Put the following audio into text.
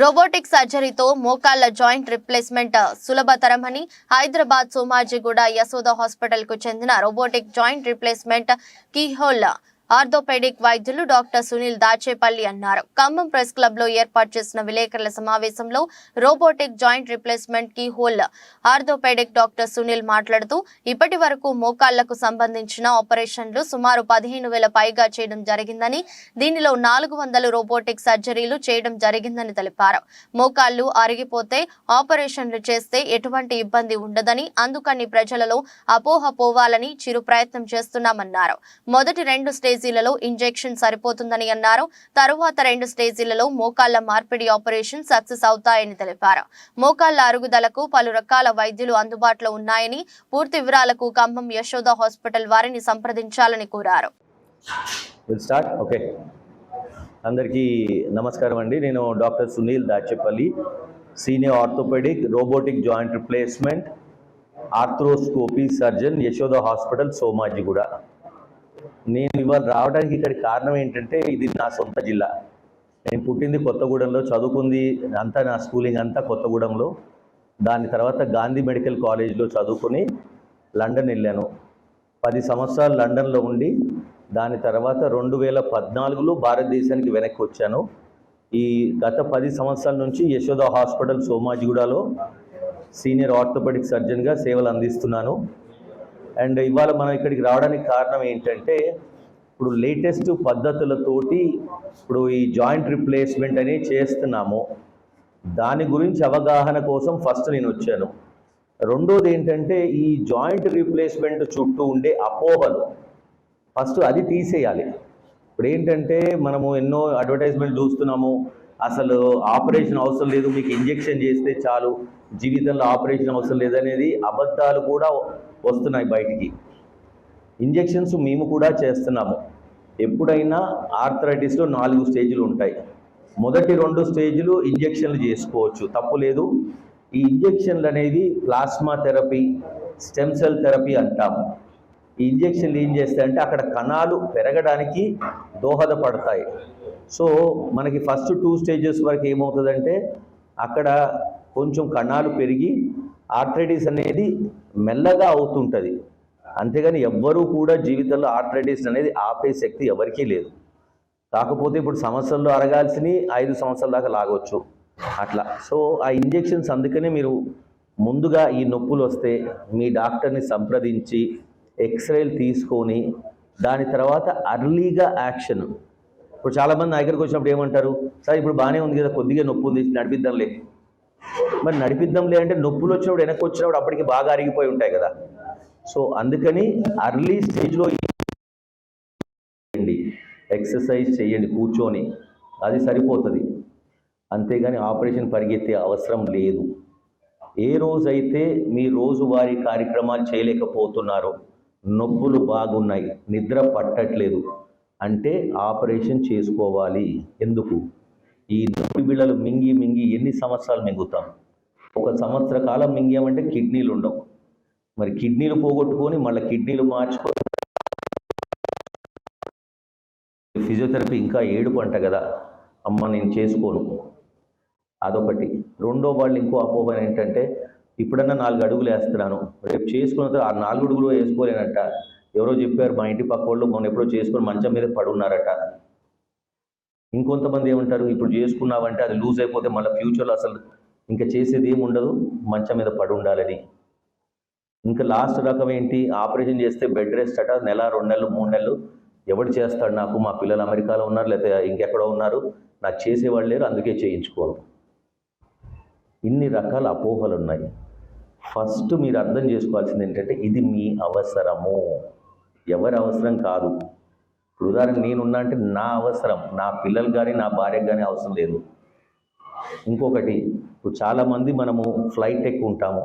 Robotic సర్జరీతో మోకాళ్ళ joint replacement సులభతరమని హైదరాబాద్ సోమాజిగూడ యశోద హాస్పిటల్కు చెందిన robotic joint replacement keyhole orthopaedic వైద్యులు డాక్టర్ సునీల్ దాచేపల్లి అన్నారు. ఖమ్మం ప్రెస్ క్లబ్లో ఏర్పాటు చేసిన విలేకరుల సమావేశంలో రోబోటిక్ జాయింట్ రిప్లేస్మెంట్కి హోల్ ఆర్థోపెడిక్ డాక్టర్ సునీల్ మాట్లాడుతూ ఇప్పటి వరకు మోకాళ్ళకు సంబంధించిన ఆపరేషన్లు సుమారు పదిహేను వేల పైగా చేయడం జరిగిందని దీనిలో నాలుగు వందల రోబోటిక్ సర్జరీలు చేయడం జరిగిందని తెలిపారు. మోకాళ్ళు అరిగిపోతే ఆపరేషన్లు చేస్తే ఎటువంటి ఇబ్బంది ఉండదని అందుకని ప్రజలలో అపోహ పోవాలని చిరు ప్రయత్నం చేస్తున్నామన్నారు. మొదటి రెండు స్టేజ్ స్టేజీలలో ఇంజెక్షన్ సరిపోతుందని అన్నారు. తరువాత రెండు స్టేజీలలో మోకాళ్ళ మార్పిడి ఆపరేషన్ సక్సెస్ అవుతాయని తెలిపారు. మోకాళ్ళ అరుగుదలకు పలు రకాల వైద్యులు అందుబాటులో ఉన్నాయని పూర్తి వివరాలకు ఖమ్మం యశోద హాస్పిటల్ వారిని సంప్రదించాలని కోరారు. ఓకే అందరికీ నమస్కారం అండి. నేను doctor Sunil Dachepalli senior orthopaedic robotic joint replacement arthroscopy surgeon Yashoda hospital Somajiguda. నేను ఇవాళ రావడానికి ఇక్కడ కారణం ఏంటంటే ఇది నా సొంత జిల్లా. నేను పుట్టింది కొత్తగూడెంలో చదువుకుంది అంతా నా స్కూలింగ్ అంతా కొత్తగూడెంలో. దాని తర్వాత గాంధీ మెడికల్ కాలేజ్లో చదువుకుని లండన్ వెళ్ళాను. పది సంవత్సరాలు లండన్లో ఉండి దాని తర్వాత రెండు వేల పద్నాలుగులో భారతదేశానికి వెనక్కి వచ్చాను. ఈ గత పది సంవత్సరాల నుంచి యశోద హాస్పిటల్ సోమాజిగూడలో సీనియర్ ఆర్థోపెడిక్ సర్జన్గా సేవలు అందిస్తున్నాను. అండ్ ఇవాళ మనం ఇక్కడికి రావడానికి కారణం ఏంటంటే ఇప్పుడు లేటెస్ట్ పద్ధతులతోటి ఇప్పుడు ఈ జాయింట్ రిప్లేస్మెంట్ అనేది చేస్తున్నాము. దాని గురించి అవగాహన కోసం ఫస్ట్ నేను వచ్చాను. రెండోది ఏంటంటే ఈ జాయింట్ రీప్లేస్మెంట్ చుట్టూ ఉండే అపోహలు. ఫస్ట్ అది తీసేయాలి. ఇప్పుడు ఏంటంటే మనము ఎన్నో అడ్వర్టైజ్మెంట్ చూస్తున్నాము. అసలు ఆపరేషన్ అవసరం లేదు మీకు ఇంజెక్షన్ చేస్తే చాలు జీవితంలో ఆపరేషన్ అవసరం లేదనేది అబద్ధాలు కూడా వస్తున్నాయి బయటికి. ఇంజెక్షన్స్ మేము కూడా చేస్తున్నాము. ఎప్పుడైనా ఆర్థరైటిస్లో నాలుగు స్టేజ్లు ఉంటాయి. మొదటి రెండు స్టేజ్లు ఇంజెక్షన్లు చేసుకోవచ్చు తప్పు లేదు. ఈ ఇంజెక్షన్లు అనేది plasma therapy stem cell therapy అంటాము. ఈ ఇంజెక్షన్లు ఏం చేస్తాయంటే అక్కడ కణాలు పెరగడానికి దోహదపడతాయి. సో మనకి ఫస్ట్ టూ స్టేజెస్ వరకు ఏమవుతుందంటే అక్కడ కొంచెం కణాలు పెరిగి ఆర్థరైటిస్ అనేది మెల్లగా అవుతుంటుంది. అంతేగాని ఎవ్వరూ కూడా జీవితంలో ఆర్థరైటిస్ అనేది ఆపే శక్తి ఎవరికీ లేదు. కాకపోతే ఇప్పుడు సంవత్సరంలో అరగాల్సినవి ఐదు సంవత్సరాల దాకా లాగొచ్చు. అట్లా. సో ఆ ఇంజెక్షన్స్ అందుకనే మీరు ముందుగా ఈ నొప్పులు వస్తే మీ డాక్టర్ని సంప్రదించి ఎక్స్రేలు తీసుకొని దాని తర్వాత అర్లీగా యాక్షన్. ఇప్పుడు చాలామంది నా దగ్గరికి వచ్చినప్పుడు ఏమంటారు సార్ ఇప్పుడు బాగానే ఉంది కదా కొద్దిగా నొప్పి ఉంది నడిపిద్దాంలే. మరి నడిపిద్దాంలే అంటే నొప్పులు వచ్చినప్పుడు వెనక్కి వచ్చినప్పుడు అప్పటికి బాగా అరిగిపోయి ఉంటాయి కదా. సో అందుకని అర్లీ స్టేజ్లో చేయండి. ఎక్సర్సైజ్ చేయండి కూర్చొని. అది సరిపోతుంది. అంతేగాని ఆపరేషన్ పరిగెత్తే అవసరం లేదు. ఏ రోజైతే మీ రోజువారీ కార్యక్రమాలు చేయలేకపోతున్నారో నొప్పులు బాగున్నాయి నిద్ర పట్టట్లేదు అంటే ఆపరేషన్ చేసుకోవాలి. ఎందుకు? ఈ నొప్పి బిళ్ళలు మింగి మింగి ఎన్ని సంవత్సరాలు మింగుతాం? ఒక సంవత్సర కాలం మింగామంటే కిడ్నీలు ఉండవు. మరి కిడ్నీలు పోగొట్టుకొని మళ్ళీ కిడ్నీలు మార్చుకొని ఫిజియోథెరపీ ఇంకా ఏడుపు అంట కదా. అమ్మ నేను చేసుకోను. అదొకటి. రెండో వాళ్ళు ఇంకో అపోహ ఏంటంటే ఇప్పుడన్నా నాలుగు అడుగులు వేస్తున్నాను. రేపు చేసుకున్న తర్వాత ఆ నాలుగు అడుగులు వేసుకోలేనట. ఎవరో చెప్పారు మా ఇంటి పక్క వాళ్ళు మొన్న ఎప్పుడో చేసుకొని మంచం మీద పడున్నారట. ఇంకొంతమంది ఏమంటారు ఇప్పుడు చేసుకున్నావంటే అది లూజ్ అయిపోతే మళ్ళీ ఫ్యూచర్లో అసలు ఇంకా చేసేది ఏమి ఉండదు మంచం మీద పడి ఉండాలని. ఇంకా లాస్ట్ రకం ఏంటి? ఆపరేషన్ చేస్తే బెడ్ రెస్ట్ అట నెల రెండు నెలలు మూడు నెలలు. ఎవడు చేస్తాడు నాకు? మా పిల్లలు అమెరికాలో ఉన్నారు లేకపోతే ఇంకెక్కడో ఉన్నారు. నాకు చేసేవాళ్ళు లేరు అందుకే చేయించుకోను ఇన్ని రకాల అపోహలు ఉన్నాయి ఫస్ట్ మీరు అర్థం చేసుకోవాల్సింది ఏంటంటే ఇది మీ అవసరము. ఎవరి అవసరం కాదు. ఇప్పుడు ఉదాహరణ నేనున్నా అంటే నా అవసరం నా పిల్లలు కానీ నా భార్యకు కానీ అవసరం లేదు. ఇంకొకటి ఇప్పుడు చాలామంది మనము ఫ్లైట్ ఎక్కువ ఉంటాము.